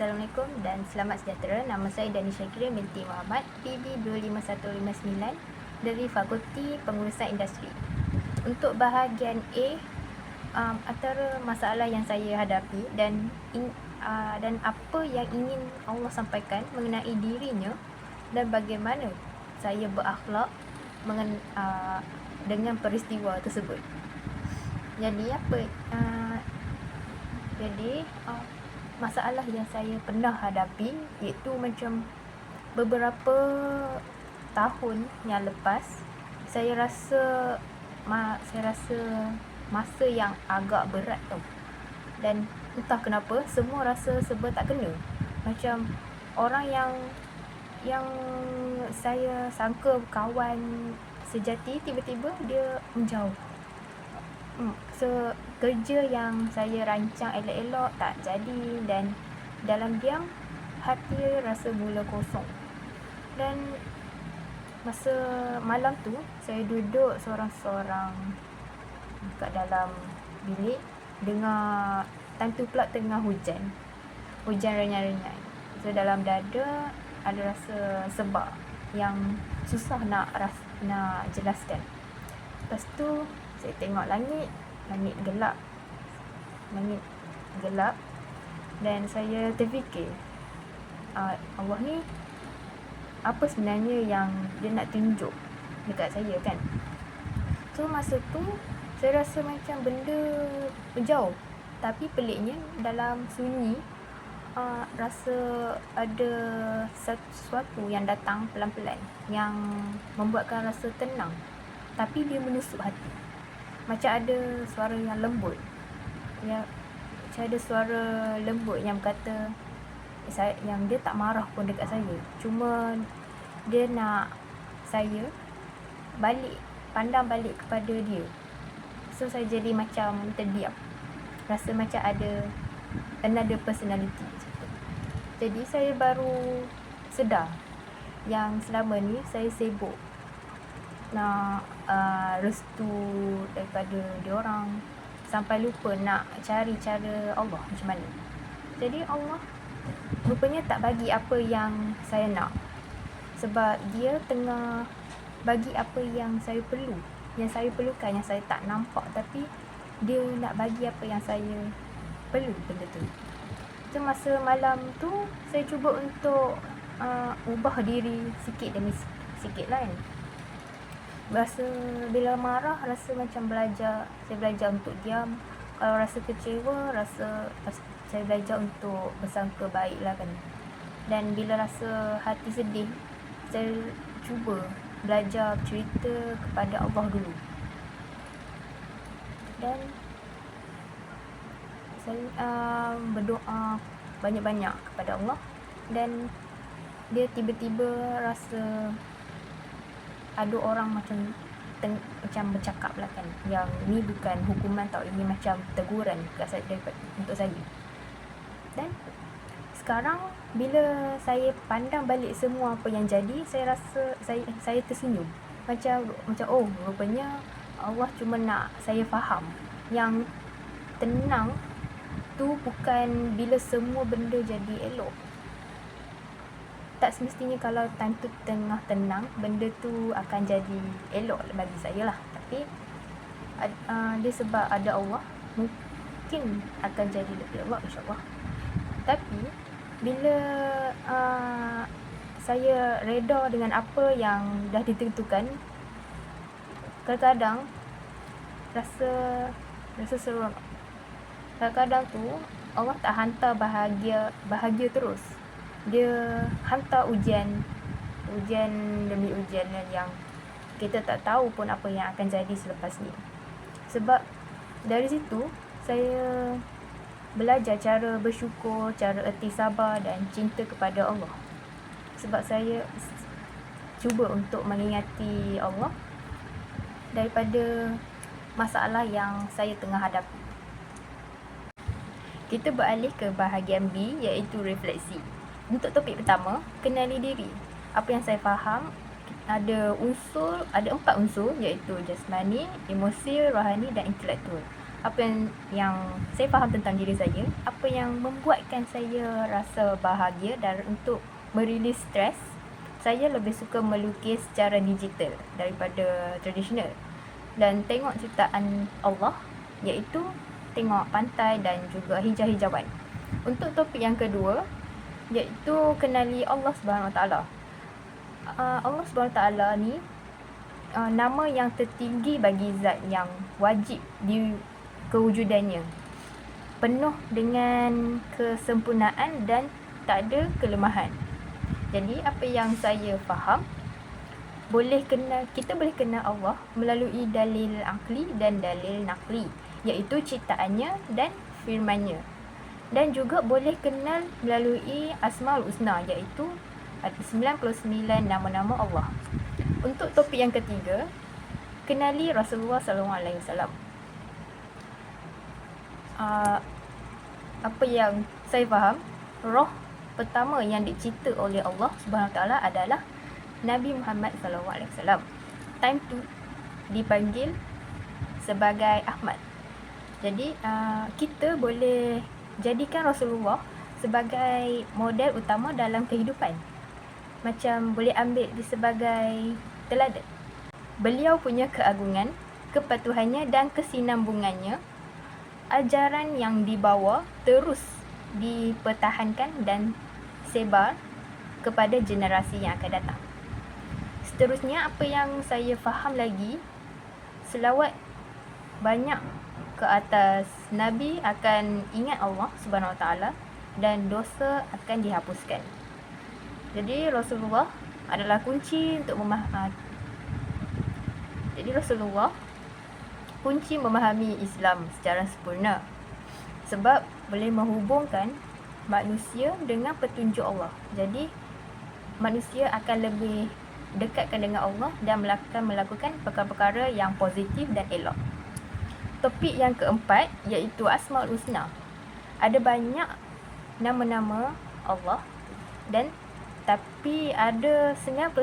Assalamualaikum dan selamat sejahtera. Nama saya Dani Syakira binti Muhammad, PB 25159 dari Fakulti Pengurusan Industri. Untuk bahagian A, um, antara masalah yang saya hadapi dan in, uh, dan apa yang ingin Allah sampaikan mengenai dirinya dan bagaimana saya berakhlak mengen, uh, dengan peristiwa tersebut. Jadi apa uh, jadi uh, masalah yang saya pernah hadapi iaitu macam beberapa tahun yang lepas saya rasa ma, saya rasa masa yang agak berat tau. Dan entah kenapa semua rasa sebab tak kena. Macam orang yang yang saya sangka kawan sejati tiba-tiba dia menjauh. Hmm, so kerja yang saya rancang elok-elok tak jadi dan dalam diam hati rasa mula kosong. Dan masa malam tu saya duduk seorang-seorang kat dalam bilik dengar time tu pula tengah hujan. Hujan renyai-renyai so dalam dada ada rasa sebab yang susah nak ras, nak jelaskan. Lepas tu saya tengok langit langit gelap. Langit gelap. Dan saya terfikir uh, Allah ni apa sebenarnya yang dia nak tunjuk dekat saya kan? So masa tu saya rasa macam benda jauh tapi peliknya dalam sunyi uh, rasa ada sesuatu yang datang pelan-pelan yang membuatkan rasa tenang. Tapi dia menusuk hati macam ada suara yang lembut. Ya macam ada suara lembut yang kata saya yang dia tak marah pun dekat saya. Cuma dia nak saya balik pandang balik kepada dia. So saya jadi macam terdiam. Rasa macam ada another personality. Jadi saya baru sedar yang selama ni saya sibuk nak uh, restu daripada dia orang sampai lupa nak cari cara Allah macam mana. Jadi Allah rupanya tak bagi apa yang saya nak. Sebab dia tengah bagi apa yang saya perlu. Yang saya perlukan yang saya tak nampak tapi dia nak bagi apa yang saya perlu benda tu. So masa malam tu saya cuba untuk uh, ubah diri sikit demi sikit lah kan rasa bila marah rasa macam belajar saya belajar untuk diam. Kalau rasa kecewa rasa saya belajar untuk bersangka baik lah kan. Dan bila rasa hati sedih saya cuba belajar cerita kepada Allah dulu. Dan saya uh, berdoa banyak-banyak kepada Allah. Dan dia tiba-tiba rasa ada orang macam teng, macam bercakap lah kan yang ni bukan hukuman tau ini macam teguran saya, untuk saya. Dan sekarang bila saya pandang balik semua apa yang jadi saya rasa saya saya tersenyum. Macam macam oh rupanya Allah cuma nak saya faham yang tenang tu bukan bila semua benda jadi elok tak semestinya kalau time tu tengah tenang benda tu akan jadi elok bagi saya lah. Tapi uh, dia sebab ada Allah mungkin akan jadi lebih elok insyaAllah. Tapi bila uh, saya reda dengan apa yang dah ditentukan kadang-kadang rasa rasa seronok kadang-kadang tu Allah tak hantar bahagia bahagia terus dia hantar ujian ujian demi ujian yang kita tak tahu pun apa yang akan jadi selepas ni. Sebab dari situ saya belajar cara bersyukur cara erti sabar dan cinta kepada Allah. Sebab saya cuba untuk mengingati Allah daripada masalah yang saya tengah hadapi. Kita beralih ke bahagian B iaitu refleksi untuk topik pertama, kenali diri. Apa yang saya faham, ada unsur, ada empat unsur iaitu jasmani, emosi, rohani dan intelektual. apa yang yang saya faham tentang diri saya, apa yang membuatkan saya rasa bahagia dan untuk merilis stres, saya lebih suka melukis secara digital daripada tradisional. Dan tengok ciptaan Allah iaitu tengok pantai dan juga hijau-hijauan. Untuk topik yang kedua iaitu kenali Allah Subhanahu Wa Taala. Uh, Allah Subhanahu Taala ni uh, nama yang tertinggi bagi zat yang wajib di kewujudannya. Penuh dengan kesempurnaan dan tak ada kelemahan. Jadi apa yang saya faham boleh kenal kita boleh kenal Allah melalui dalil akli dan dalil nakli iaitu ciptaannya dan firmannya dan juga boleh kenal melalui asmaul husna iaitu ada 99 nama-nama Allah. Untuk topik yang ketiga, kenali Rasulullah sallallahu alaihi wasallam. Ah, apa yang saya faham, roh pertama yang dicipta oleh Allah Subhanahu taala adalah Nabi Muhammad sallallahu alaihi wasallam. Time tu dipanggil sebagai Ahmad. Jadi uh, kita boleh jadikan Rasulullah sebagai model utama dalam kehidupan macam boleh ambil di sebagai teladan. Beliau punya keagungan, kepatuhannya dan kesinambungannya, ajaran yang dibawa terus dipertahankan dan sebar kepada generasi yang akan datang. Seterusnya, apa yang saya faham lagi, selawat banyak ke atas Nabi akan ingat Allah Subhanahu Wa Taala dan dosa akan dihapuskan. Jadi Rasulullah adalah kunci untuk memahami Jadi Rasulullah kunci memahami Islam secara sempurna sebab boleh menghubungkan manusia dengan petunjuk Allah. Jadi manusia akan lebih dekatkan dengan Allah dan melakukan melakukan perkara-perkara yang positif dan elok. Topik yang keempat iaitu Asmaul Husna. Ada banyak nama-nama Allah dan tapi ada 99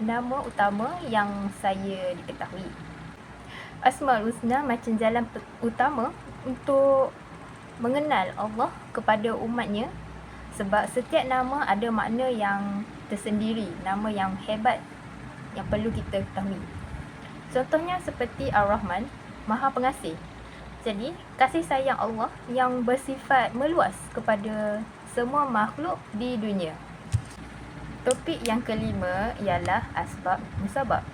nama utama yang saya diketahui. Asmaul Husna macam jalan utama untuk mengenal Allah kepada umatnya sebab setiap nama ada makna yang tersendiri, nama yang hebat yang perlu kita ketahui. Contohnya seperti Ar-Rahman, Maha Pengasih. Jadi, kasih sayang Allah yang bersifat meluas kepada semua makhluk di dunia. Topik yang kelima ialah asbab musabab.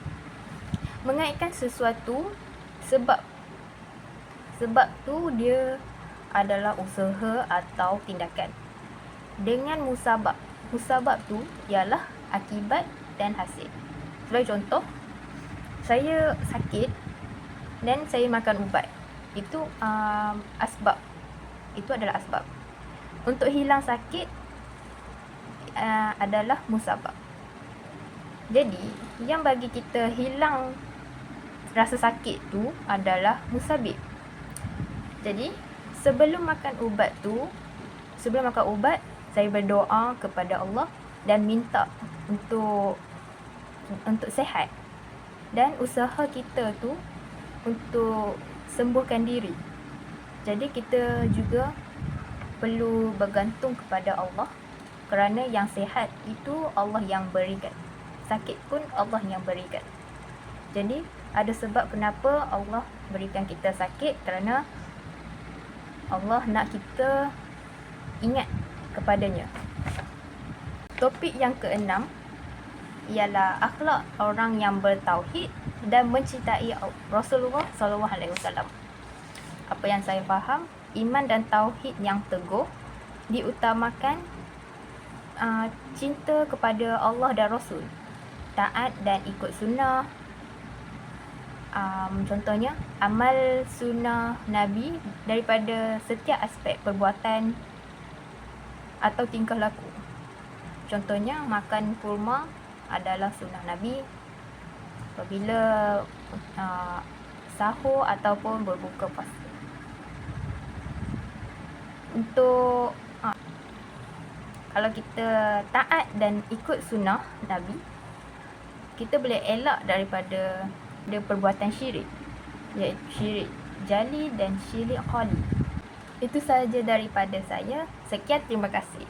Mengaitkan sesuatu sebab sebab tu dia adalah usaha atau tindakan. Dengan musabab. Musabab tu ialah akibat dan hasil. Sebagai contoh, saya sakit dan saya makan ubat. Itu um, asbab. Itu adalah asbab. Untuk hilang sakit, uh, adalah musabab. Jadi, yang bagi kita hilang rasa sakit tu adalah musabib. Jadi, sebelum makan ubat tu, sebelum makan ubat, saya berdoa kepada Allah dan minta untuk untuk sehat. Dan usaha kita tu untuk sembuhkan diri. Jadi kita juga perlu bergantung kepada Allah kerana yang sehat itu Allah yang berikan. Sakit pun Allah yang berikan. Jadi, ada sebab kenapa Allah berikan kita sakit kerana Allah nak kita ingat kepadanya. Topik yang keenam ialah akhlak orang yang bertauhid dan mencintai Rasulullah sallallahu alaihi wasallam. Apa yang saya faham, iman dan tauhid yang teguh diutamakan uh, cinta kepada Allah dan Rasul taat dan ikut sunnah um, contohnya amal sunnah Nabi daripada setiap aspek perbuatan atau tingkah laku contohnya makan kurma adalah sunnah Nabi apabila uh, sahur ataupun berbuka puasa untuk kalau kita taat dan ikut sunnah Nabi kita boleh elak daripada dia perbuatan syirik iaitu syirik Jali dan Syili Khali. Itu sahaja daripada saya. Sekian terima kasih.